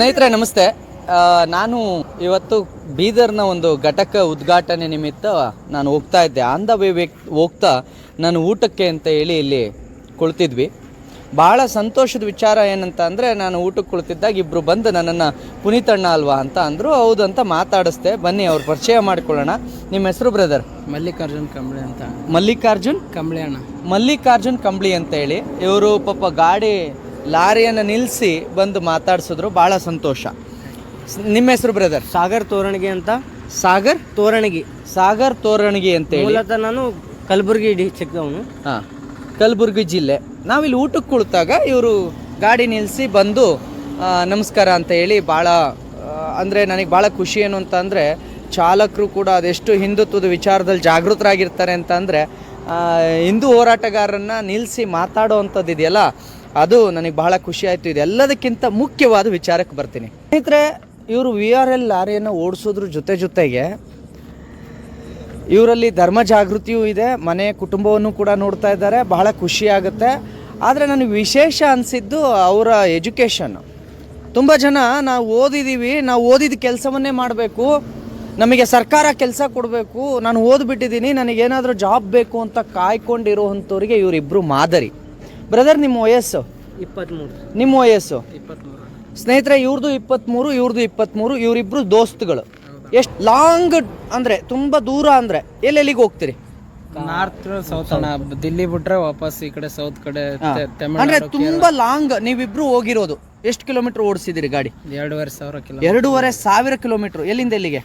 ಸ್ನೇಹಿತರೆ ನಮಸ್ತೆ. ನಾನು ಇವತ್ತು ಬೀದರ್ನ ಒಂದು ಘಟಕ ಉದ್ಘಾಟನೆ ನಿಮಿತ್ತ ನಾನು ಹೋಗ್ತಾ ಇದ್ದೆ. ಆನ್ ದ ವೇ ಹೋಗ್ತಾ ನಾನು ಊಟಕ್ಕೆ ಅಂತ ಹೇಳಿ ಇಲ್ಲಿ ಕುಳಿತಿದ್ವಿ. ಭಾಳ ಸಂತೋಷದ ವಿಚಾರ ಏನಂತ ಅಂದರೆ ನಾನು ಊಟಕ್ಕೆ ಕುಳಿತಿದ್ದಾಗ ಇಬ್ಬರು ಬಂದು ನನ್ನನ್ನು ಪುನೀತಣ್ಣ ಅಲ್ವಾ ಅಂತ ಅಂದರು. ಹೌದು ಅಂತ ಮಾತಾಡಿಸ್ದೆ. ಬನ್ನಿ ಅವ್ರ ಪರಿಚಯ ಮಾಡ್ಕೊಳ್ಳೋಣ. ನಿಮ್ಮ ಹೆಸರು ಬ್ರದರ್ ಮಲ್ಲಿಕಾರ್ಜುನ್ ಕಂಬಳಿ ಅಂತ. ಮಲ್ಲಿಕಾರ್ಜುನ್? ಕಂಬಳಿ ಅಣ್ಣ. ಮಲ್ಲಿಕಾರ್ಜುನ್ ಕಂಬಳಿ ಅಂತ ಹೇಳಿ. ಇವರು ಪಾಪ ಗಾಡಿ ಲಾರಿಯನ್ನು ನಿಲ್ಲಿಸಿ ಬಂದು ಮಾತಾಡಿಸಿದ್ರು ಭಾಳ ಸಂತೋಷ. ನಿಮ್ಮ ಹೆಸರು ಬ್ರದರ್ ಸಾಗರ್ ತೋರಣಗಿ ಅಂತ. ಸಾಗರ್? ತೋರಣಗಿ. ಸಾಗರ್ ತೋರಣಗಿ ಅಂತ ಹೇಳಿ. ಮೂಲತಃ ನಾನು ಕಲಬುರಗಿ ಚಿಕ್ಕವನು ಹಾಂ ಕಲಬುರ್ಗಿ ಜಿಲ್ಲೆ. ನಾವಿಲ್ಲಿ ಊಟಕ್ಕೆ ಕುಳಿತಾಗ ಇವರು ಗಾಡಿ ನಿಲ್ಲಿಸಿ ಬಂದು ನಮಸ್ಕಾರ ಅಂತ ಹೇಳಿ ಭಾಳ ಅಂದರೆ ನನಗೆ ಭಾಳ ಖುಷಿ ಏನು ಅಂತ ಅಂದರೆ ಚಾಲಕರು ಕೂಡ ಅದೆಷ್ಟು ಹಿಂದುತ್ವದ ವಿಚಾರದಲ್ಲಿ ಜಾಗೃತರಾಗಿರ್ತಾರೆ ಅಂತ ಅಂದರೆ ಹಿಂದೂ ಹೋರಾಟಗಾರರನ್ನು ನಿಲ್ಲಿಸಿ ಮಾತಾಡೋ ಅಂಥದ್ದು ಇದೆಯಲ್ಲ ಅದು ನನಗೆ ಬಹಳ ಖುಷಿ ಆಯಿತು. ಇದೆಲ್ಲದಕ್ಕಿಂತ ಮುಖ್ಯವಾದ ವಿಚಾರಕ್ಕೆ ಬರ್ತೀನಿ. ಸ್ನೇಹಿತರೆ, ಇವರು ವಿ ಆರ್ ಎಲ್ ಲಾರಿಯನ್ನು ಓಡಿಸೋದ್ರ ಜೊತೆ ಜೊತೆಗೆ ಇವರಲ್ಲಿ ಧರ್ಮ ಜಾಗೃತಿಯೂ ಇದೆ, ಮನೆ ಕುಟುಂಬವನ್ನು ಕೂಡ ನೋಡ್ತಾ ಇದ್ದಾರೆ, ಬಹಳ ಖುಷಿ ಆಗುತ್ತೆ. ಆದರೆ ನನಗೆ ವಿಶೇಷ ಅನಿಸಿದ್ದು ಅವರ ಎಜುಕೇಷನ್ ತುಂಬ ಜನ ನಾವು ಓದಿದ್ದೀವಿ ನಾವು ಓದಿದ ಕೆಲಸವನ್ನೇ ಮಾಡಬೇಕು. ನಮಗೆ ಸರ್ಕಾರ ಕೆಲಸ ಕೊಡಬೇಕು. ನಾನು ಓದ್ಬಿಟ್ಟಿದ್ದೀನಿ, ನನಗೇನಾದರೂ ಜಾಬ್ ಬೇಕು ಅಂತ ಕಾಯ್ಕೊಂಡಿರುವಂಥವ್ರಿಗೆ ಇವರಿಬ್ಬರು ಮಾದರಿ. ಬ್ರದರ್ ನಿಮ್ಮ ವಯಸ್ಸು? ಇಪ್ಪತ್ತ್ಮೂರು ನಿಮ್ಮ ವಯಸ್ಸು? ಇಪ್ಪತ್ತ್ಮೂರು ಸ್ನೇಹಿತರೆ ಇವ್ರದ್ದು ಇಪ್ಪತ್ತ್ಮೂರು ಇವ್ರದ್ದು ಇಪ್ಪತ್ತ್ಮೂರು ಇವರಿಬ್ಬರು ದೋಸ್ತುಗಳು. ಎಷ್ಟು ಲಾಂಗ್ ಅಂದರೆ ತುಂಬ ದೂರ ಅಂದರೆ ಎಲ್ಲೆಲ್ಲಿಗೆ ಹೋಗ್ತೀರಿ? ನಾರ್ತ್ ಸೌತ್ ಅಣ್ಣ. ದಿಲ್ಲಿ ಬಿಟ್ರೆ ವಾಪಸ್ ಈ ಕಡೆ ಸೌತ್ ಕಡೆ ಅಂದ್ರೆ ತುಂಬಾ ಲಾಂಗ್ ನೀವಿಬ್ರು ಹೋಗಿರೋದು. ಎಷ್ಟು ಕಿಲೋಮೀಟರ್ ಓಡಿಸಿದಿರಿ ಗಾಡಿ? ಎರಡೂವರೆ ಸಾವಿರ ಕಿಲೋ ಎರಡೂವರೆ ಸಾವಿರ ಕಿಲೋಮೀಟರ್ ಎಲ್ಲಿಂದ ಎಲ್ಲಿಗೆ?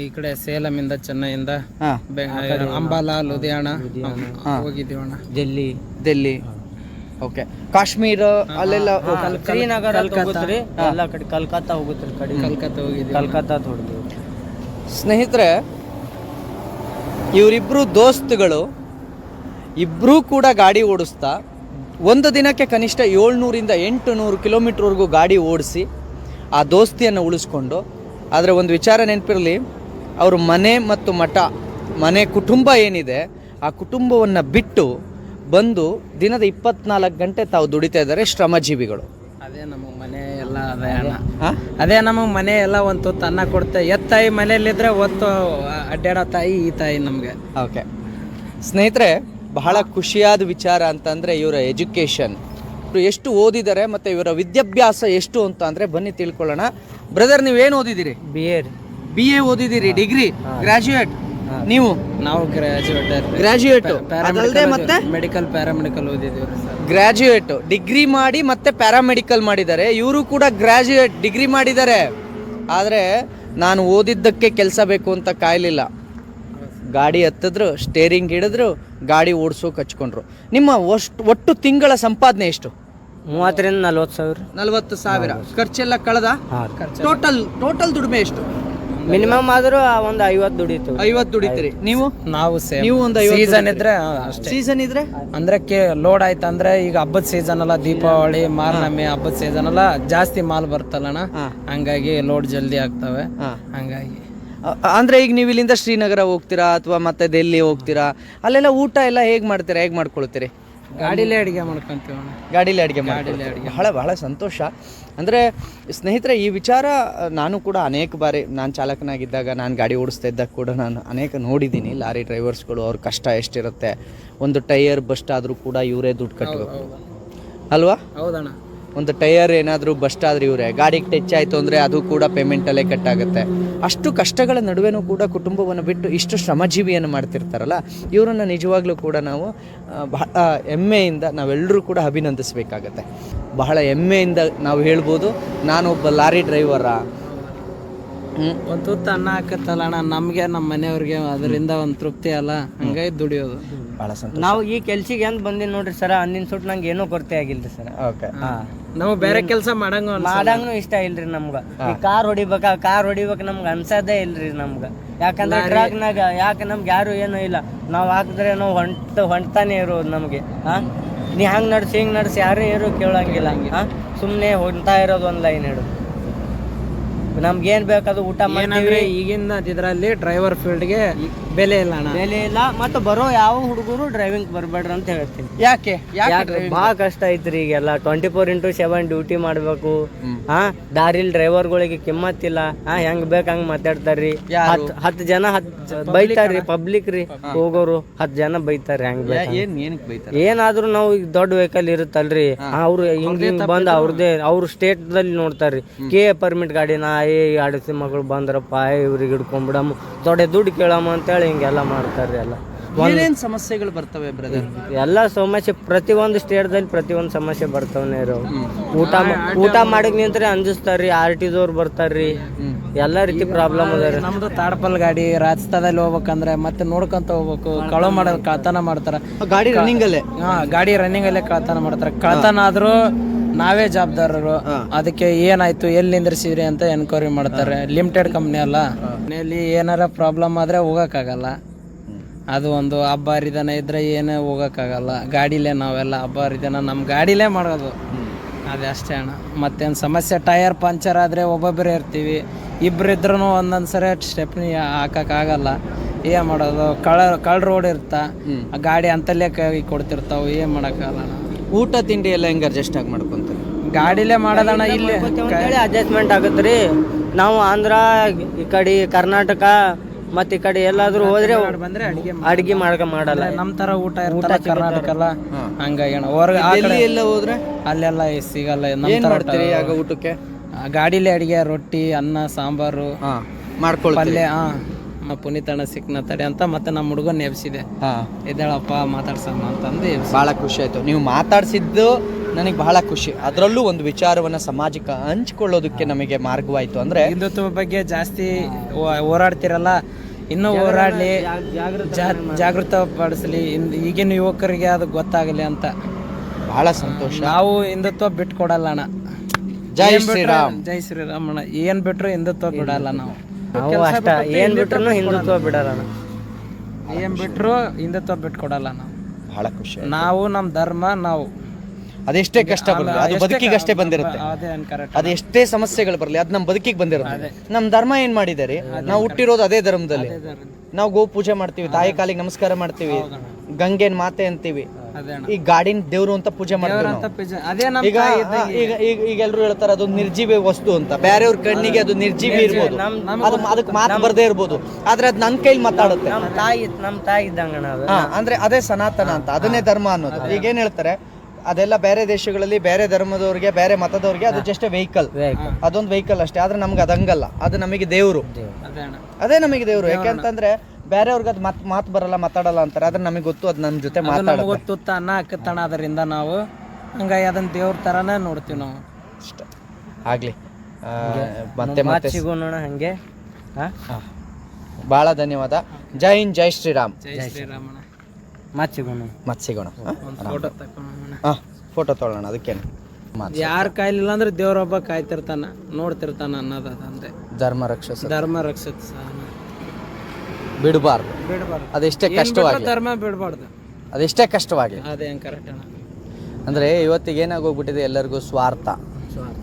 ಈ ಕಡೆ ಸೇಲಮಿಂದ ಚೆನ್ನೈಯಿಂದ. ಹಾ. ಬೆ- ಅಂಬಾಲಾ ಲುಧಿಯಾಣ. ಹೋಗಿದ್ದೀವಿ ಅಣ್ಣ ಡೆಲ್ಲಿ ಡೆಲ್ಲಿ ಓಕೆ ಕಾಶ್ಮೀರ ಅಲ್ಲೆಲ್ಲ ಶ್ರೀನಗರ ಹೋಗುತ್ತೀರಿ? ಎಲ್ಲ ಕಡೆ ಕಲ್ಕತ್ತಾ ಹೋಗುತ್ತೀರಿ ಕಡೆ. ಕಲ್ಕತ್ತಾ ಹೋಗಿದ್ದೀವಿ ಕಲ್ಕತ್ತಾ ಹೊಡೆದು. ಸ್ನೇಹಿತರೆ ಇವರಿಬ್ರು ದೋಸ್ತುಗಳು ಇಬ್ಬರೂ ಕೂಡ ಗಾಡಿ ಓಡಿಸ್ತಾ ಒಂದು ದಿನಕ್ಕೆ ಕನಿಷ್ಠ ಏಳ್ನೂರಿಂದ ಎಂಟು ನೂರು ಕಿಲೋಮೀಟ್ರ್ವರೆಗೂ ಗಾಡಿ ಓಡಿಸಿ ಆ ದೋಸ್ತಿಯನ್ನು ಉಳಿಸ್ಕೊಂಡು ಆದರೆ ಒಂದು ವಿಚಾರ ನೆನಪಿರಲಿ ಅವರು ಮನೆ ಮತ್ತು ಮಠ ಮನೆ ಕುಟುಂಬ ಏನಿದೆ ಆ ಕುಟುಂಬವನ್ನು ಬಿಟ್ಟು ಬಂದು ದಿನದ ಇಪ್ಪತ್ನಾಲ್ಕು ಗಂಟೆ ತಾವು ದುಡಿತಾ ಇದ್ದಾರೆ ಶ್ರಮಜೀವಿಗಳು. ಅದೇ ನಮಗೆ ಮನೆ ಎಲ್ಲ ಅದೇ ಅಣ್ಣ. ಹಾಂ? ಅದೇ ನಮಗೆ ಮನೆ ಎಲ್ಲ ಒಂದು ತುತ್ತು ಅನ್ನ ಕೊಡುತ್ತೆ ಎತ್ತ ತಾಯಿ ಮನೆಯಲ್ಲಿದ್ರೆ ಒತ್ತು ಅಡ್ಡಾಡೋ ತಾಯಿ ಈ ತಾಯಿ ನಮಗೆ. ಓಕೆ. ಸ್ನೇಹಿತರೆ ಬಹಳ ಖುಷಿಯಾದ ವಿಚಾರ ಅಂತಂದರೆ ಇವರ ಎಜುಕೇಷನ್. ಇವರು ಎಷ್ಟು ಓದಿದ್ದಾರೆ ಮತ್ತು ಇವರ ವಿದ್ಯಾಭ್ಯಾಸ ಎಷ್ಟು ಅಂತ ಅಂದರೆ ಬನ್ನಿ ತಿಳ್ಕೊಳ್ಳೋಣ. ಬ್ರದರ್ ನೀವೇನು ಓದಿದ್ದೀರಿ? ಬಿ ಎ ಬಿ ಎ ಓದಿದ್ದೀರಿ ಡಿಗ್ರಿ ಗ್ರಾಜ್ಯುಯೇಟ್. ನೀವು? ನಾವು ಗ್ರಾಜುಯೇಟ್ ಗ್ರಾಜುಯೇಟ್ ಅದಲ್ಲದೆ ಮತ್ತೆ? ಮೆಡಿಕಲ್ ಪ್ಯಾರಾಮೆಡಿಕಲ್ ಓದಿದ್ದೀವಿ ಸರ್ ಗ್ರಾಜ್ಯುಯೇಟ್ ಡಿಗ್ರಿ ಮಾಡಿ ಮತ್ತೆ ಪ್ಯಾರಾಮೆಡಿಕಲ್ ಮಾಡಿದ್ದಾರೆ. ಇವರು ಕೂಡ ಗ್ರಾಜುಯೇಟ್ ಡಿಗ್ರಿ ಮಾಡಿದ್ದಾರೆ. ಆದರೆ ನಾನು ಓದಿದ್ದಕ್ಕೆ ಕೆಲಸ ಬೇಕು ಅಂತ ಕಾಯಲಿಲ್ಲ. ಗಾಡಿ ಹತ್ತಿದ್ರು ಸ್ಟೇರಿಂಗ್ ಹಿಡಿದ್ರು ಗಾಡಿ ಓಡಿಸೋಕೆ ಹಚ್ಕೊಂಡ್ರು. ನಿಮ್ಮ ಒಷ್ಟು ಒಟ್ಟು ತಿಂಗಳ ಸಂಪಾದನೆ ಎಷ್ಟು? ಮೂವತ್ತರಿಂದ ನಲ್ವತ್ತು ಸಾವಿರ. ನಲವತ್ತು ಸಾವಿರ. ಖರ್ಚೆಲ್ಲ ಕಳೆದ? ಟೋಟಲ್ ಟೋಟಲ್ ದುಡಿಮೆ ಎಷ್ಟು? ಮಿನಿಮಮ್ ಆದ್ರೂ ಒಂದು ಐವತ್ ದುಡಿತು ಐವತ್ ದುಡಿತೀರಿ. ನೀವು? ನಾವು ನೀವು ಒಂದು ಸೀಸನ್ ಇದ್ರೆ ಅಷ್ಟೇ. ಸೀಸನ್ ಇದ್ರೆ? ಅಂದ್ರೆ ಕೆ ಲೋಡ್ ಆಯ್ತು ಅಂದ್ರೆ ಈಗ ಹಬ್ಬದ ಸೀಸನ್ ಅಲ್ಲ ದೀಪಾವಳಿ ಮಾರ್ನಮಿ ಹಬ್ಬದ ಸೀಸನ್ ಅಲ್ಲ ಜಾಸ್ತಿ ಮಾಲ್ ಬರ್ತಲ್ಲಣ್ಣ. ಹಾ. ಹಂಗಾಗಿ ಲೋಡ್ ಜಲ್ದಿ ಆಗ್ತವೆ. ಹಂಗಾಗಿ. ಅ- ಅಂದ್ರೆ ಈಗ ನೀವು ಇಲ್ಲಿಂದ ಶ್ರೀನಗರ ಹೋಗ್ತೀರಾ ಅಥವಾ ಮತ್ತೆ ದೆಲ್ಲಿ ಹೋಗ್ತೀರಾ? ಅಲ್ಲೆಲ್ಲ ಊಟ ಎಲ್ಲ ಹೇಗ್ ಮಾಡ್ತೀರಾ? ಹೇಗ್ ಮಾಡ್ಕೊಳ್ತೀರಿ? ಗಾಡಿಲೇ ಅಡುಗೆ ಮಾಡ್ಕೊಂತೀವಿ ಗಾಡಿಲೇ ಅಡುಗೆ ಮಾಡಿ ಬಹಳ ಬಹಳ ಸಂತೋಷ. ಅಂದರೆ ಸ್ನೇಹಿತರೆ ಈ ವಿಚಾರ ನಾನು ಕೂಡ ಅನೇಕ ಬಾರಿ ನಾನು ಚಾಲಕನಾಗಿದ್ದಾಗ ನಾನು ಗಾಡಿ ಓಡಿಸ್ತಾ ಇದ್ದಾಗ ಕೂಡ ನಾನು ಅನೇಕ ನೋಡಿದ್ದೀನಿ. ಲಾರಿ ಡ್ರೈವರ್ಸ್ಗಳು ಅವ್ರ ಕಷ್ಟ ಎಷ್ಟಿರುತ್ತೆ. ಒಂದು ಟೈಯರ್ ಬಸ್ಟ್ ಆದರೂ ಕೂಡ ಇವರೇ ದುಡ್ಡು ಕಟ್ಟಬೇಕು ಅಲ್ವಾ? ಹೌದಣ್ಣ. ಒಂದು ಟೈಯರ್ ಏನಾದರೂ ಬಸ್ಟ್ ಆದ್ರೆ ಇವರೇ ಗಾಡಿಗೆ ಟಚ್ ಆಯಿತು ಅಂದರೆ ಅದು ಕೂಡ ಪೇಮೆಂಟಲ್ಲೇ ಕಟ್ಟಾಗುತ್ತೆ. ಅಷ್ಟು ಕಷ್ಟಗಳ ನಡುವೆನೂ ಕೂಡ ಕುಟುಂಬವನ್ನು ಬಿಟ್ಟು ಇಷ್ಟು ಶ್ರಮಜೀವಿಯನ್ನು ಮಾಡ್ತಿರ್ತಾರಲ್ಲ ಇವರನ್ನು ನಿಜವಾಗ್ಲೂ ಕೂಡ ನಾವು ಬಹಳ ಹೆಮ್ಮೆಯಿಂದ ನಾವೆಲ್ಲರೂ ಕೂಡ ಅಭಿನಂದಿಸಬೇಕಾಗತ್ತೆ. ಬಹಳ ಹೆಮ್ಮೆಯಿಂದ ನಾವು ಹೇಳ್ಬೋದು ನಾನೊಬ್ಬ ಲಾರಿ ಡ್ರೈವರ ಒಂದು ತುತ್ತು ಅನ್ನ ಹಾಕತ್ತಲ್ಲ ಅಣ್ಣ ನಮ್ಗೆ ನಮ್ಮ ಮನೆಯವ್ರಿಗೆ ಅದರಿಂದ ಒಂದು ತೃಪ್ತಿ ಅಲ್ಲ ಹಂಗಾಗಿ ದುಡಿಯೋದು. ಭಾಳ ಸಂತೋಷ. ನಾವು ಈ ಕೆಲ್ಸಿಗೆ ಅಂತ ಬಂದಿನಿ ನೋಡ್ರಿ ಸರ ಅಂದಿನ ಸುಟ್ಟು ನಂಗೆ ಏನೂ ಕೊರತೆ ಆಗಿಲ್ಲ ಸರ್. ಓಕೆ. ನಾವು ಬೇರೆ ಕೆಲಸ ಮಾಡಂಗ ಮಾಡಂಗನು ಇಷ್ಟ ಇಲ್ರಿ ನಮ್ಗ. ಈ ಕಾರ್ ಹೊಡಿಬೇಕ ಕಾರ್ ಹೊಡಿಬೇಕ ನಮ್ಗ ಅನ್ಸದೇ ಇಲ್ರಿ ನಮ್ಗ. ಯಾಕಂದ್ರೆ ಟ್ರಕ್ನಾಗ ಯಾಕೆ ನಮ್ಗೆ ಯಾರು ಏನು ಇಲ್ಲ. ನಾವು ಹಾಕಿದ್ರೆ ನಾವು ಹೊಂಟ ಹೊಂಟಾನೆ ಇರೋದು ನಮಗೆ. ಹಾ? ನೀ ಹಂಗ್ ನಡ್ಸಿ ಹಿಂಗ್ ನಡ್ಸಿ ಯಾರು ಯಾರು ಕೇಳಂಗಿಲ್ಲ. ಹಾ? ಸುಮ್ಮನೆ ಹೊಂಟ ಇರೋದು ಒಂದು ಲೈನ್ ಹೇಳು ನಮ್ಗೆ ಏನ್ ಬೇಕಾದ್ರು ಊಟ ಏನಂದ್ರೆ ಮಾಡ್ತೀವಿ ಈಗಿನ ಇದ್ರಲ್ಲಿ ಡ್ರೈವರ್ ಫೀಲ್ಡ್ಗೆ ಬೆಲೆ ಇಲ್ಲ ಅಣ್ಣ. ಬೆಲೆ ಇಲ್ಲ ಮತ್ತೆ ಬರೋ ಯಾವ ಹುಡುಗರು ಡ್ರೈವಿಂಗ್ ಬರ್ಬೇಡ್ರಿ ಅಂತ ಹೇಳ್ತೀನಿ. ಯಾಕೆ? ಯಾಕೆ ಭಾಳ ಕಷ್ಟ ಐತ್ರಿ ಈಗೆಲ್ಲ. Twenty four into seven duty ಮಾಡ್ಬೇಕು ಹಾ? ದಾರಿಲ್ ಡ್ರೈವರ್ಗಳಿಗೆ ಕಿಮ್ಮತ್ತಿಲ್ಲ. ಹಾ ಹೆಂಗ್ ಬೇಕ ಹಂಗ್ ಮಾತಾಡ್ತಾರ್ರಿ. ಯಾರು? ಹತ್ ಹತ್ತು ಜನ ಹತ್ ಬೈತಾರ್ರಿ ಪಬ್ಲಿಕ್ ರೀ ಹೋಗೋರು. ಹತ್ ಜನ ಬೈತಾರ್ರಿ ಹೆಂಗ್ ಬೇಕ್ ಹಂಗ್. ಏನ್ ಏನಕ್ಕೆ ಬೈತಾರೆ? ಏನಾದ್ರೂ ನಾವು ಈಗ ದೊಡ್ಡ ವೆಹಿಕಲ್ ಇರುತ್ತಲ್ರಿ. ಅವ್ರು ಹಿಂಗ್ ಹಿಂಗ್ ಬಂದ್ ಅವ್ರದೇ ಅವ್ರ ಸ್ಟೇಟ್ ದಲ್ಲಿ ನೋಡ್ತಾರ್ರಿ. ಕೆ ಪರ್ಮಿಟ್ ಗಾಡಿನ ಏ ಆಡಿಸಿ ಮಗಳು ಬಂದ್ರಪ್ಪ ಇವ್ರಿಗೆ ಹಿಡ್ಕೊಂಡ್ಬಿಡಮ್ಮ ದೊಡ್ಡ ದುಡ್ಡು ಕೇಳಮ್ಮ ಅಂತೇಳಿ ಹಿಂಗೆಲ್ಲ ಮಾಡ್ತಾರ್ರಿ ಎಲ್ಲ. ಏನೇನು ಸಮಸ್ಯೆಗಳು ಬರ್ತವೆ ಬ್ರದರ್ ಎಲ್ಲ ಸಮಸ್ಯೆ ಪ್ರತಿಯೊಂದು ಸ್ಟೇಟ್ದಲ್ಲಿ ಪ್ರತಿಯೊಂದು ಸಮಸ್ಯೆ ಬರ್ತಾವನೆ ಇರೋ ಊಟ ಊಟ ಮಾಡಕ್ ನಿಂತ್ರೆ ಅಂಜಿಸ್ತಾರ್ರಿ ಆರ್ ಟಿ ದವ್ರು ಬರ್ತಾರ್ರಿ. ಎಲ್ಲ ರೀತಿ ಪ್ರಾಬ್ಲಮ್ ಅದ ರೀ. ನಮ್ದು ತಾಡ್ಪಲ್ ಗಾಡಿ ರಾಜಸ್ಥಾನದಲ್ಲಿ ಹೋಗ್ಬೇಕಂದ್ರೆ ಮತ್ತೆ ನೋಡ್ಕೊಂತ ಹೋಗ್ಬೇಕು. ಕಳೋ ಮಾಡೋದು ಕಳ್ತನ ಮಾಡ್ತಾರ. ಗಾಡಿ ರನ್ನಿಂಗ್ ಅಲ್ಲೇ? ಹಾ ಗಾಡಿ ರನ್ನಿಂಗ್ ಅಲ್ಲೇ ಕಳ್ತನ ಮಾಡ್ತಾರೆ. ಕಳ್ತನ ಆದ್ರೂ ನಾವೇ ಜವಾಬ್ದಾರರು. ಅದಕ್ಕೆ ಏನಾಯ್ತು ಎಲ್ಲಿ ನಿಂದ್ರಿಸಿದ್ರಿ ಅಂತ ಎನ್ಕ್ವೈರಿ ಮಾಡ್ತಾರೆ. ಲಿಮಿಟೆಡ್ ಕಂಪ್ನಿ ಅಲ್ಲ. ಮನೆಯಲ್ಲಿ ಏನಾರ ಪ್ರಾಬ್ಲಮ್ ಆದ್ರೆ ಹೋಗಕ್ಕಾಗಲ್ಲ. ಅದು ಒಂದು ಹಬ್ಬ ಹರಿದನ ಇದ್ರೆ ಏನೇ ಹೋಗಕ್ಕಾಗಲ್ಲ. ಗಾಡಿಲೇ ನಾವೆಲ್ಲ ಹಬ್ಬ ಹರಿದನ ನಮ್ಮ ಗಾಡಿಲೇ ಮಾಡೋದು. ಅದೇ ಅಷ್ಟೇ ಅಣ್ಣ. ಮತ್ತೇನು ಸಮಸ್ಯೆ? ಟೈರ್ ಪಂಚರ್ ಆದರೆ ಒಬ್ಬೊಬ್ಬರೇ ಇರ್ತೀವಿ. ಇಬ್ಬರಿದ್ರೂ ಒಂದೊಂದು ಸರಿ ಸ್ಟೆಪ್ನಿ ಹಾಕಕ್ಕಾಗಲ್ಲ. ಏನು ಮಾಡೋದು? ಕಳ ಕಳ್ ರೋಡ್ ಇರ್ತಾ. ಗಾಡಿ ಅಂತಲ್ಲೇ ಕೈ ಕೊಡ್ತಿರ್ತಾವೆ. ಏನು ಮಾಡೋಕ್ಕಾಗಲ್ಲ ಊಟ ತಿಂಡಿ ಎಲ್ಲ ಹೆಂಗೆ ಅಡ್ಜಸ್ಟ್ ಆಗಿ ಮಾಡ್ಕೊಂತಾರೆ ಗಾಡಿಲೇ ಮಾಡೋದಣ್ಣ ಇಲ್ಲಿ. ಅಡ್ಜಸ್ಟ್ಮೆಂಟ್ ಆಗುತ್ತೆ ರೀ. ನಾವು ಆಂಧ್ರ ಈ ಕಡೆ ಕರ್ನಾಟಕ ಮತ್ತೆ ಈ ಕಡೆ ಎಲ್ಲಾದ್ರೂ ಹೋದ್ರೆ ಬಂದ್ರೆ ಅಡಿಗೆ ಅಡ್ಗೆ ಮಾಡ್ಕ ಮಾಡಲ್ಲ ನಮ್ಮ ತರ ಊಟ ಊಟ ಕರ್ನಾಟಕ ಅಲ್ಲ ಹಂಗಾಗಿ ಅಣ್ಣ ಹೊರಗೆ ಆ ಕಡೆ ಎಲ್ಲ ಹೋದ್ರೆ? ಅಲ್ಲೆಲ್ಲ ಸಿಗಲ್ಲ ಏನ್ ಮಾಡ್ತೀರಿ ಆಗ ಊಟಕ್ಕೆ? ಆ, ಗಾಡಿಲೇ ಅಡಿಗೆ ರೊಟ್ಟಿ ಅನ್ನ ಸಾಂಬಾರು ಹಾ ಮಾಡ್ಕೊಳ್ತೀರಿ ಪಲ್ಯ ಹಾ ಮ ಅಣ್ಣ ಸಿಕ್ನ ತಡೆ ಅಂತ ಮತ್ತೆ ನಮ್ಮ ಹುಡುಗನ್ ನೆಬ್ಸಿದೆ ಹಾ. ಎದ್ದೇಳಪ್ಪ ಮಾತಾಡ್ಸಮ್ಮ ಅಂತಂದು ಎಬ್ಸಿ ಬಹಳ ಖುಷಿ ಆಯ್ತು. ನೀವು ಮಾತಾಡ್ಸಿದ್ದು ನನಗೆ ಬಹಳ ಖುಷಿ. ಅದರಲ್ಲೂ ಒಂದು ವಿಚಾರವನ್ನ ಸಮಾಜಕ್ಕೆ ಹಂಚಿಕೊಳ್ಳೋದಕ್ಕೆ ನಮಗೆ ಮಾರ್ಗವಾಯಿತು ಅಂದ್ರೆ ಹಿಂದುತ್ವ ಬಗ್ಗೆ ಜಾಸ್ತಿ ಹೋರಾಡ್ತಿರಲ್ಲ? ಇನ್ನೂ ಹೋರಾಡ್ಲಿ ಜಾ- ಜಾಗೃತ ಪಡಿಸಲಿ ಈಗಿನ ಯುವಕರಿಗೆ ಅದು ಗೊತ್ತಾಗಲಿ ಅಂತ. ಬಹಳ ಸಂತೋಷ. ನಾವು ಹಿಂದುತ್ವ ಬಿಟ್ಕೊಡಲ್ಲ ಅಣ್ಣ. ಜೈ ಶ್ರೀರಾಮ್. ಜೈ ಶ್ರೀರಾಮ್ ಅಣ್ಣ. ಏನು ಬಿಟ್ರು ಹಿಂದುತ್ವ ಬಿಡಲ್ಲ ನಾವು. ನಾವು ಅಷ್ಟ ಏನ್ ಬಿಟ್ರು ಹಿಂದುತ್ವ ಬಿಡಲ್ಲ ಏನು ಬಿಟ್ರು ಹಿಂದುತ್ವ ಬಿಟ್ಕೊಡಲ್ಲ ನಾವು. ಬಹಳ ಖುಷಿ ನಾವು ನಮ್ಮ ಧರ್ಮ ನಾವು ಅದೆಷ್ಟೇ ಕಷ್ಟ ಬರಲಿ ಅದು ಬದುಕಿಗಷ್ಟೇ ಬಂದಿರುತ್ತೆ. ಅದೇ ಎಷ್ಟೇ ಸಮಸ್ಯೆಗಳು ಬರಲಿ ಅದು ನಮ್ಮ ಬದುಕಿಗೆ ಬಂದಿರುತ್ತೆ. ನಮ್ಮ ಧರ್ಮ ಏನ್ ಮಾಡಿದ್ದಾರೆ? ನಾವು ಹುಟ್ಟಿರೋದು ಅದೇ ಧರ್ಮದಲ್ಲಿ. ನಾವು ಗೋ ಪೂಜೆ ಮಾಡ್ತೀವಿ ತಾಯಿ ಕಾಲಿಗೆ ನಮಸ್ಕಾರ ಮಾಡ್ತೀವಿ ಗಂಗೆನ್ ಮಾತೆ ಅಂತೀವಿ. ಈ ಗಾಡಿನ ದೇವ್ರು ಅಂತ ಪೂಜೆ ಮಾಡ್ತೀವಿ ಈಗ ಈಗ ಈಗ ಎಲ್ರು ಹೇಳ್ತಾರೆ ಅದು ನಿರ್ಜೀವಿ ವಸ್ತು ಅಂತ. ಬೇರೆಯವ್ರ ಕಣ್ಣಿಗೆ ಅದು ನಿರ್ಜೀವಿ ಇರ್ಬೋದು. ಅದು ಅದಕ್ಕೆ ಮಾತು ಬರದೇ ಇರ್ಬೋದು. ಆದ್ರೆ ಅದು ನನ್ನ ಕೈಲಿ ಮಾತಾಡುತ್ತೆ. ತಾಯಿ ನಮ್ಮ ತಾಯಿ ಇದ್ದಂಗಣ ಅದು. ಅಂದ್ರೆ ಅದೇ ಸನಾತನ ಅಂತ ಅದನ್ನೇ ಧರ್ಮ ಅನ್ನೋದು. ಈಗ ಏನ್ ಹೇಳ್ತಾರೆ? ಅದೆಲ್ಲ ಬೇರೆ ದೇಶಗಳಲ್ಲಿ ಬೇರೆ ಧರ್ಮದವ್ರಿಗೆ ಬೇರೆ ಮತದವ್ರಿಗೆ ಅದು ಜಸ್ಟ್ ವೆಹಿಕಲ್ ಅದೊಂದು ವೆಹಿಕಲ್ ಅಷ್ಟೇ. ಆದ್ರೆ ನಮ್ಗೆ ಅದಂಗಲ್ಲ. ಅದು ನಮಗೆ ದೇವರು. ಅದೇ ನಮಗೆ ದೇವ್ರು. ಯಾಕೆಂತಂದ್ರೆ ಬೇರೆಯವ್ರಿಗೆ ಅದು ಮಾತ್ ಮಾತು ಬರಲ್ಲ ಮಾತಾಡಲ್ಲ ಅಂತಾರೆ. ಆದ್ರೆ ನಮಗೆ ಗೊತ್ತು ಅದು ನಮ್ಮ ಜೊತೆ ಮಾತಾಡುತ್ತೆ ಗೊತ್ತು ಅನ್ನ ಹಾಕತ್ತಣ ಅದರಿಂದ ನಾವು ಹಂಗಾಗಿ ಅದನ್ನ ದೇವ್ರ ತರನೇ ನೋಡ್ತೀವಿ ನಾವು. ಅಷ್ಟೇ. ಆಗ್ಲಿ. ಮತ್ತೆ ಮಾತ್ ಮತ್ತೆ ಸಿಗೋಣ ಹಂಗೆ. ಹಾ? ಹಾ. ಬಹಳ ಧನ್ಯವಾದ. ಜೈ ಹಿಂದ್ ಜೈ ಶ್ರೀರಾಮ್. ಜೈ ಶ್ರೀರಾಮಣ್ಣ. ಮತ್ತೆ ಸಿಗೋಣ. ಮತ್ತೆ ಸಿಗೋಣ ಫೋಟೋ ಹಾ ಫೋಟೋ ತೊಗೊಳ್ಳೋಣ ಅದಕ್ಕೇನು. ಯಾರ ಯಾರು ಕಾಯ್ಲಿಲ್ಲ ಅಂದ್ರೆ ದೇವ್ರೊಬ್ಬ ಕಾಯ್ತಿರ್ತಾನ ನೋಡ್ತಿರ್ತಾನ ಅನ್ನೋದು ಅಂದ್ರೆ ಧರ್ಮ ರಕ್ಷಸ. ಧರ್ಮ ರಕ್ಷಕ. ಬಿಡಬಾರ್ದು. ಬಿಡ್ಬಾರ್ದು. ಅದೆಷ್ಟೇ ಕಷ್ಟವಾಗಿ ಧರ್ಮ ಬಿಡಬಾರ್ದು. ಅದೆಷ್ಟೇ ಕಷ್ಟವಾಗಿ ಅದೇ ಕರೆಕ್ಟ್ ಅಣ್ಣ ಅಂದ್ರೆ ಇವತ್ತಿಗೆ ಏನಾಗೋಗ್ಬಿಟ್ಟಿದೆ ಎಲ್ಲರಿಗೂ ಸ್ವಾರ್ಥ.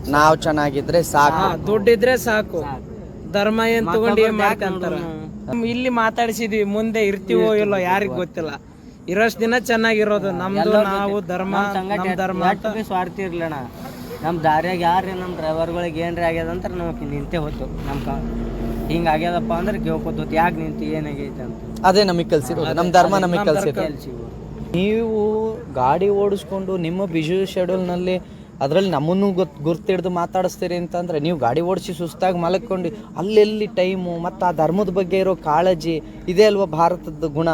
ನಾವು ಚೆನ್ನಾಗಿದ್ರೆ ಸಾಕು. ದುಡ್ಡಿದ್ರೆ ಸಾಕು. ಧರ್ಮ ಏನ್ ತಗೊಂಡಿ ಏನ್ ಮಾಡ್ಕೊಂತಾರ? ಇಲ್ಲಿ ಮಾತಾಡಿಸಿದ್ವಿ ಮುಂದೆ ಇರ್ತೀವೋ ಇಲ್ಲೋ ಯಾರಿಗ್ ಗೊತ್ತಿಲ್ಲ. ಇರೋಷ್ಟು ದಿನ ಚೆನ್ನಾಗಿರೋದು. ನಮ್ದು ನಾವು ಧರ್ಮ ನಮ್ಮ ಧರ್ಮ ಸ್ವಾರ್ಥ ಸ್ವಾರ್ಥಿ ಇರ್ಲಣ ನಮ್ಮ ದಾರಿಯಾಗ ಯಾರೇ ನಮ್ಮ ಡ್ರೈವರ್ಗಳಿಗೆ ಏನ್ರಿ ಆಗ್ಯದ ಅಂತ ನಮಗೆ ನಿಂತೆ ಹೊತ್ತು ನಮ್ಮ ಕ ಹಿಂಗೆ ಆಗ್ಯದಪ್ಪ ಅಂದ್ರೆ ಕೇಳ್ಕೊತ ಯಾಕೆ ನಿಂತು ಏನಾಗೈತೆ ಅಂತ. ಅದೇ ನಮಗೆ ಕಲ್ಸಿರೋದು. ನಮ್ಮ ಧರ್ಮ ನಮಗೆ ಕಲ್ಸಿರೋದು. ನೀವು ಗಾಡಿ ಓಡಿಸ್ಕೊಂಡು ನಿಮ್ಮ ಬಿಜು ಶೆಡ್ಯೂಲ್ನಲ್ಲಿ ಅದರಲ್ಲಿ ನಮ್ಮನ್ನು ಗೊತ್ತು ಗುರ್ತಿಡ್ದು ಮಾತಾಡಿಸ್ತೀರಿ ಅಂತಂದರೆ ನೀವು ಗಾಡಿ ಓಡಿಸಿ ಸುಸ್ತಾಗಿ ಮಲಕ್ಕೊಂಡು ಅಲ್ಲೆಲ್ಲಿ ಟೈಮು ಮತ್ತು ಆ ಧರ್ಮದ ಬಗ್ಗೆ ಇರೋ ಕಾಳಜಿ ಇದೇ ಅಲ್ವಾ ಭಾರತದ ಗುಣ?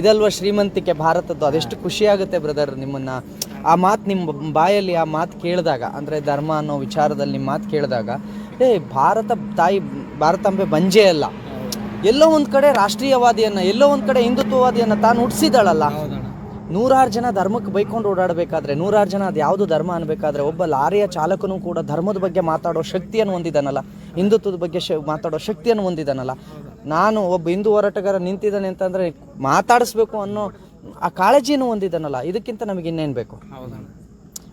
ಇದಲ್ವಾ ಶ್ರೀಮಂತಿಕೆ ಭಾರತದ್ದು? ಅದೆಷ್ಟು ಖುಷಿಯಾಗುತ್ತೆ ಬ್ರದರ್ ನಿಮ್ಮನ್ನು? ಆ ಮಾತು ನಿಮ್ಮ ಬಾಯಲ್ಲಿ ಆ ಮಾತು ಕೇಳಿದಾಗ ಅಂದರೆ ಧರ್ಮ ಅನ್ನೋ ವಿಚಾರದಲ್ಲಿ ನಿಮ್ಮ ಮಾತು ಕೇಳಿದಾಗ ಏ ಭಾರತ ತಾಯಿ ಭಾರತಾಂಬೆ ಬಂಜೆ ಅಲ್ಲ. ಎಲ್ಲೋ ಒಂದು ಕಡೆ ರಾಷ್ಟ್ರೀಯವಾದಿಯನ್ನು ಎಲ್ಲೋ ಒಂದು ಕಡೆ ಹಿಂದುತ್ವವಾದಿಯನ್ನು ತಾನು ಹುಟ್ಟಿಸಿದಾಳಲ್ಲ ನೂರಾರು ಜನ ಧರ್ಮಕ್ಕೆ ಬೈಕೊಂಡು ಓಡಾಡಬೇಕಾದ್ರೆ ನೂರಾರು ಜನ ಅದು ಯಾವುದು ಧರ್ಮ ಅನ್ಬೇಕಾದ್ರೆ ಒಬ್ಬ ಲಾರಿಯ ಚಾಲಕನು ಕೂಡ ಧರ್ಮದ ಬಗ್ಗೆ ಮಾತಾಡೋ ಶಕ್ತಿಯನ್ನು ಹೊಂದಿದ್ದಾನಲ್ಲ ಹಿಂದುತ್ವದ ಬಗ್ಗೆ ಶ ಮಾತಾಡೋ ಶಕ್ತಿಯನ್ನು ಹೊಂದಿದ್ದಾನಲ್ಲ ನಾನು ಒಬ್ಬ ಹಿಂದೂ ಹೋರಾಟಗಾರ ನಿಂತಿದ್ದಾನೆ ಅಂತಂದರೆ ಮಾತಾಡಿಸ್ಬೇಕು ಅನ್ನೋ ಆ ಕಾಳಜಿಯನ್ನು ಹೊಂದಿದ್ದಾನಲ್ಲ ಇದಕ್ಕಿಂತ ನಮಗೆ ಇನ್ನೇನು ಬೇಕು?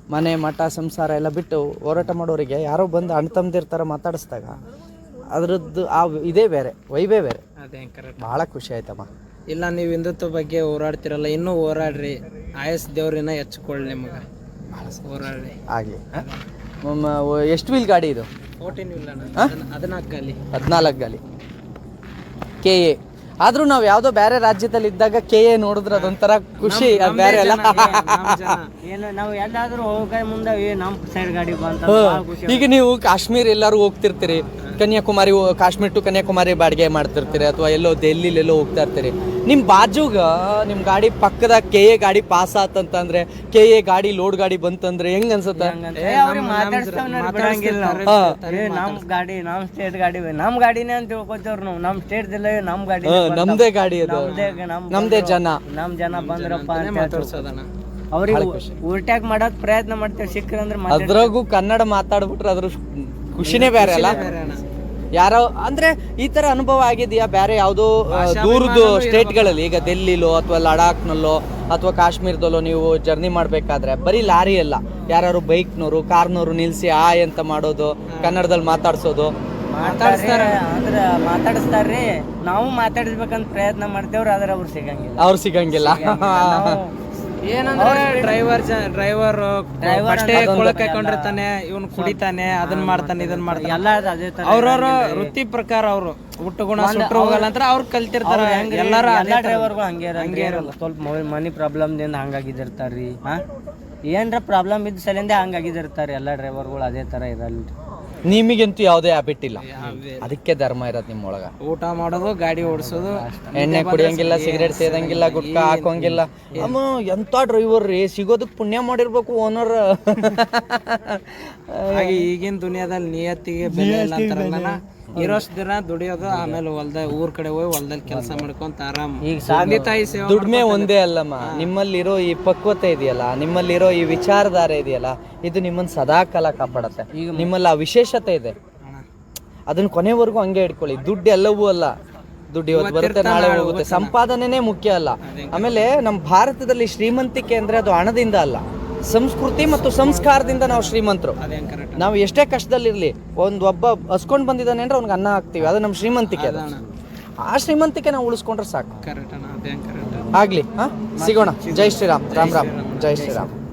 ಮನೆ ಮಠ ಸಂಸಾರ ಎಲ್ಲ ಬಿಟ್ಟು ಹೋರಾಟ ಮಾಡೋರಿಗೆ ಯಾರೋ ಬಂದು ಅಣ್ಣ ಥರ ಮಾತಾಡಿಸ್ದಾಗ ಅದರದ್ದು ಆ ಇದೇ ಬೇರೆ ವೈಬೇ ಬೇರೆ. ಭಾಳ ಖುಷಿ ಆಯ್ತಮ್ಮ. ಇಲ್ಲ ನೀವು ಹಿಂದುತ್ವ ಬಗ್ಗೆ ಹೋರಾಡ್ತಿರಲ್ಲ ಇನ್ನೂ ಹೋರಾಡ್ರಿ. ಆಯಸ್ ದೇವ್ರಿನ ಹೆಚ್ಕೊಳ್ಳಿ ನಿಮಗೆ. ಹೋರಾಡ್ರಿ. ಆಗಲಿ. ಎಷ್ಟು ವೀಲ್ ಗಾಡಿ ಇದು? ಫೋರ್ಟೀನ್ ವೀಲ್ ಹದಿನಾಲ್ಕು ಗಾಲಿ. ಹದಿನಾಲ್ಕು ಗಾಲಿ. K A. ಆದ್ರೂ ನಾವು ಯಾವುದೋ ಬೇರೆ ರಾಜ್ಯದಲ್ಲಿ ಇದ್ದಾಗ ಕೆ ಎ ನೋಡಿದ್ರೆ ಅದೊಂಥರ ಖುಷಿ ಬೇರೆ ಎಲ್ಲ ಏನು ನಾವು ಎಲ್ಲಾದ್ರೂ ಹೋಗ ಮುಂದೆ ನಮ್ಮ ಸೈಡ್ ಗಾಡಿ ಬಂತ ಈಗ ನೀವು ಕಾಶ್ಮೀರ್ ಎಲ್ಲರೂ ಹೋಗ್ತಿರ್ತೀರಿ. ಕನ್ಯಾಕುಮಾರಿ ಕಾಶ್ಮೀರ್ ಟು ಕನ್ಯಾಕುಮಾರಿ ಬಾಡಿಗೆ ಮಾಡ್ತಿರ್ತೀರಿ ಅಥವಾ ಎಲ್ಲೋ ದೆಹಲಿಲಿ ಎಲ್ಲೋ ಹೋಗ್ತಾ ಇರ್ತೀರಿ? ನಿಮ್ಮ ಬಾಜುಗ ನಿಮ್ಮ ಗಾಡಿ ಪಕ್ಕದ ಕೆ ಎ ಗಾಡಿ ಪಾಸ್ ಆತಂತಂದ್ರೆ ಕೆ ಎ ಗಾಡಿ ಲೋಡ್ ಗಾಡಿ ಬಂತಂದ್ರೆ ಹೆಂಗ್ ಅನ್ಸುತ್ತೆ? ನಮ್ ಗಾಡಿ ನಮ್ ಸ್ಟೇಟ್ ಗಾಡಿ ನಮ್ ಗಾಡಿನೇ ಅಂತ ತಿಳ್ಕೊತೇವ್ರ ನಾವು. ನಮ್ ಸ್ಟೇಟ್ ಜಿಲ್ಲೆ ನಮ್ ಗಾಡಿ ನಮ್ದೇ ಗಾಡಿ ಅದು. ನಮ್ದೇ ನಮ್ ಜನ. ನಮ್ ಜನ ಬಂದ್ರಪ್ಪ ಅಂತ ಅವ್ರಿಗೆ ಉಲ್ಟ್ಯಾಕ್ ಮಾಡಕ್ ಪ್ರಯತ್ನ ಮಾಡ್ತೇವೆ ಸಿಕ್ಕರಂದ್ರೆ ಅದ್ರಾಗೂ ಕನ್ನಡ ಮಾತಾಡ್ಬಿಟ್ರೆ ಅದ್ರ ಖುಷಿನೇ ಬೇರೆ ಅಲ್ಲ? ಯಾರೋ ಅಂದ್ರೆ ಈ ತರ ಅನುಭವ ಆಗಿದೆಯಾ? ಬೇರೆ ಯಾವುದೋ ದೂರದ ಸ್ಟೇಟ್ಗಳಲ್ಲಿ ಈಗ ಡೆಲ್ಲಿಲೋ ಅಥವಾ ಲಡಾಖ್ನಲ್ಲೋ ಅಥವಾ ಕಾಶ್ಮೀರದಲ್ಲೋ ನೀವು ಜರ್ನಿ ಮಾಡ್ಬೇಕಾದ್ರೆ ಬರೀ ಲಾರಿ ಅಲ್ಲ ಯಾರು ಬೈಕ್ನವರು ಕಾರ್ನವರು ನಿಲ್ಸಿ ಆಯ್ ಅಂತ ಮಾಡೋದು ಕನ್ನಡದಲ್ಲಿ ಮಾತಾಡ್ಸೋದು? ಮಾತಾಡ್ಸ್ತಾರೆ. ಅಂದ್ರೆ ಮಾತಾಡಿಸ್ತಾರ್ರಿ ನಾವು ಮಾತಾಡಿಸ್ಬೇಕಂತ ಪ್ರಯತ್ನ ಮಾಡ್ತೇವ್ರಿ ಆದ್ರೆ ಅವ್ರು ಸಿಗಂಗಿಲ್ಲ. ಅವ್ರು ಸಿಗಂಗಿಲ್ಲ. ಏನಂದ್ರೆ ಡ್ರೈವರ್ ಡ್ರೈವರ್ ಅಷ್ಟೇ ಕೊಳಕ್ ಹಾಕೊಂಡಿರ್ತಾನೆ ಇವನ್ ಕುಡಿತಾನೆ ಅದನ್ ಮಾಡ್ತಾನೆ ಇದನ್ನ ಮಾಡ್ತಾನೆ. ಎಲ್ಲ ಅವ್ರವ್ರ ವೃತ್ತಿ ಪ್ರಕಾರ ಅವರು ಹುಟ್ಟು ಗುಣ ಸುಟ್ಟರು ಹೋಗಲ್ಲ ಅಂತ ಅವ್ರು ಕಲ್ತಿರ್ತಾರ ಎಲ್ಲಾರ ಎಲ್ಲಾ ಡ್ರೈವರ್ಗಳು ಹಂಗೆ ಹಂಗೆ ಇರಲ್ಲ ಸ್ವಲ್ಪ ಮನಿ ಪ್ರಾಬ್ಲಮ್ದಿಂದ ಹಂಗಾಗಿದಿರ್ತಾರ್ರಿ ಹಾ? ಏನ್ರ ಪ್ರಾಬ್ಲಮ್ ಇದ್ದ ಸಲಿಂದ ಹಂಗಾಗಿದಿರ್ತಾರೆ ಎಲ್ಲಾ ಡ್ರೈವರ್ಗಳು ಅದೇ ತರ ಇರಲ್ಲ ನಿಮಗಂತೂ ಯಾವುದೇ ಹ್ಯಾಬಿಟ್ ಇಲ್ಲ. ಅದಕ್ಕೆ ಧರ್ಮ ಇರೋದು ನಿಮ್ಮೊಳಗ ಊಟ ಮಾಡೋದು ಗಾಡಿ ಓಡಿಸೋದು ಎಣ್ಣೆ ಕುಡಿಯಂಗಿಲ್ಲ ಸಿಗರೇಟ್ ಸೇದಂಗಿಲ್ಲ ಗುಟ್ಕಾ ಹಾಕೋಂಗಿಲ್ಲ. ಅಮ್ಮ ಎಂತ ಡ್ರೈವರ್ ರೀ? ಸಿಗೋದಕ್ಕೆ ಪುಣ್ಯ ಮಾಡಿರ್ಬೇಕು ಓನರ್ ಹಾಗೆ ಈಗಿನ ದುನಿಯಾದಲ್ಲಿ ನಿಯತ್ತಿಗೆ ಬೆಲೆ ಇಲ್ಲ ಅಂತಾರಲ್ಲ ಇರೋಷ್ಟು ದಿನ ದುಡಿಯೋದು ಆಮೇಲೆ ಹೊಲ್ದ ಊರ್ ಕಡೆ ಹೋಗಿ ಹೊಲ್ದಲ್ಲಿ ಕೆಲಸ ಮಾಡ್ಕೊಂತ ಆರಾಮ್. ಈಗ ತಂದೆ ತಾಯಿ ಸೇವೆ ದುಡ್ಮೆ ಒಂದೇ ಅಲ್ಲಮ್ಮ ನಿಮ್ಮಲ್ಲಿರೋ ಈ ಪಕ್ವತೆ ಇದೆಯಲ್ಲ ನಿಮ್ಮಲ್ಲಿರೋ ಈ ವಿಚಾರಧಾರೆ ಇದೆಯಲ್ಲ ಇದು ನಿಮ್ಮನ್ನ ಸದಾ ಕಾಲ ಕಾಪಾಡತ್ತೆ. ನಿಮ್ಮಲ್ಲಿ ಆ ವಿಶೇಷತೆ ಇದೆ. ಅದನ್ನ ಕೊನೆವರೆಗೂ ಹಂಗೆ ಇಟ್ಕೊಳ್ಳಿ. ದುಡ್ಡು ಎಲ್ಲವೂ ಅಲ್ಲ. ದುಡ್ಡು ಇವತ್ತು ಬರುತ್ತೆ ನಾಳೆ ಹೋಗುತ್ತೆ. ಸಂಪಾದನೆನೇ ಮುಖ್ಯ ಅಲ್ಲ. ಆಮೇಲೆ ನಮ್ಮ ಭಾರತದಲ್ಲಿ ಶ್ರೀಮಂತಿಕೆ ಅಂದ್ರೆ ಅದು ಹಣದಿಂದ ಅಲ್ಲ. ಸಂಸ್ಕೃತಿ ಮತ್ತು ಸಂಸ್ಕಾರದಿಂದ ನಾವು ಶ್ರೀಮಂತರು. ನಾವು ಎಷ್ಟೇ ಕಷ್ಟದಲ್ಲಿರಲಿ ಒಂದು ಒಬ್ಬ ಹಸ್ಕೊಂಡು ಬಂದಿದ್ದಾನೆ ಅಂದ್ರೆ ಅವ್ನಿಗೆ ಅನ್ನ ಹಾಕ್ತಿವಿ. ಅದು ನಮ್ಮ ಶ್ರೀಮಂತಿಕೆ ಅದು ಆ ಶ್ರೀಮಂತಿಕೆ ನಾವು ಉಳಿಸ್ಕೊಂಡ್ರೆ ಸಾಕು. ಆಗ್ಲಿ ಹಾ? ಸಿಗೋಣ. ಜೈ ಶ್ರೀರಾಮ್. ರಾಮ್ ರಾಮ್. ಜೈ ಶ್ರೀರಾಮ್.